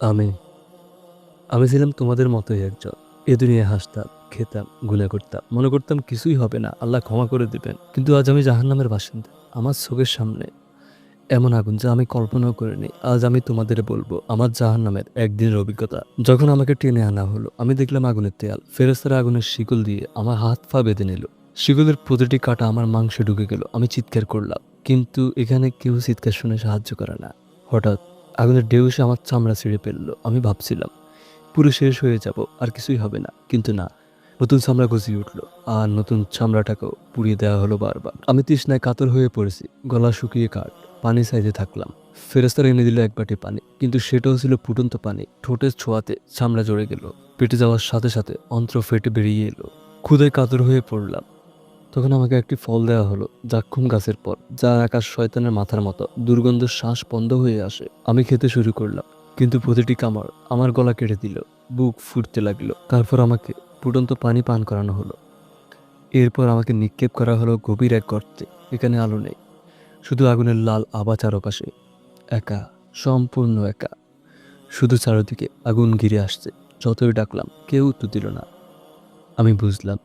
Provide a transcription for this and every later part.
আমি আমি ছিলাম তোমাদের মতোই একজন। এ দুনিয়ায় হাসতাম, খেতামগুলা করতাম। মনে করতাম কিছুই হবে না, আল্লাহ ক্ষমা করে দিবেন। কিন্তু আজ আমি জাহান্নামের বাসিন্দা। আমার চোখের সামনে এমন আগুন যা আমি কল্পনাও করিনি। আজ আমি তোমাদের বলব, আমার জাহান্নামের একদিনের অভিজ্ঞতা। যখন আমাকে টেনে আনা হলো, আমি দেখলাম আগুনের তেয়াল। ফেরেস্তারা আগুনের শিকল দিয়ে আমার হাত পা বেঁধে নিল। শিকলের প্রতিটি কাটা আমার মাংসে ঢুকে গেল। আমি চিৎকার করলাম, কিন্তু এখানে কেউ চিৎকার শুনে সাহায্য করে না। হঠাৎ আগুনের ঢেউ এসে আমার চামড়া ছিঁড়ে ফেলল। আমি ভাবছিলাম, পুরো শেষ হয়ে যাব, আর কিছুই হবে না। কিন্তু না, নতুন চামড়া গজিয়ে উঠল, আর নতুন চামড়াটাকেও পুড়িয়ে দেওয়া হলো বারবার। আমি তৃষ্ণায় কাতর হয়ে পড়েছি, গলা শুকিয়ে কাঠ, পানি সাইজে থাকলাম। ফেরেস্তার এনে দিল এক বাটি পানি, কিন্তু সেটাও ছিল ফুটন্ত পানি। ঠোঁটের ছোঁয়াতে চামড়া জড়ে গেল। পেটে যাওয়ার সাথে সাথে অন্ত্র ফেটে বেরিয়ে এলো। ক্ষুদায় কাতর হয়ে পড়লাম। তখন আমাকে একটি ফল দেওয়া হলো, জাক্ষুম গাছের পর, যা আকাশ শয়তানের মাথার মতো। দুর্গন্ধ শ্বাস বন্ধ হয়ে আসে। আমি খেতে শুরু করলাম, কিন্তু প্রতিটি কামড় আমার গলা কেটে দিল, বুক ফুটতে লাগল। তারপর আমাকে ফুটন্ত পানি পান করানো হলো। এরপর আমাকে নিক্ষেপ করা হলো গভীর এক গর্তে। এখানে আলো নেই, শুধু আগুনের লাল আবা চারপাশে। একা, সম্পূর্ণ একা। শুধু চারদিকে আগুন ঘিরে আসছে, যতই ডাকলাম, কেউ উত্তর দিল না। আমি বুঝলাম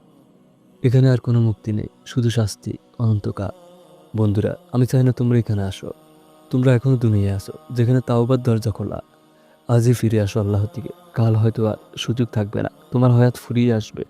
এখানে আর কোনো মুক্তি নেই, শুধু শাস্তি, অনন্তকাল। বন্ধুরা, আমি চাই না তোমরা এখানে আসো। তোমরা এখনও দুনিয়ায় আসো যেখানে তাওবার দরজা খোলা। আজই ফিরে আসো আল্লাহর দিকে। কাল হয়তো আর সুযোগ থাকবে না, তোমার হয়াত ফুরিয়ে আসবে।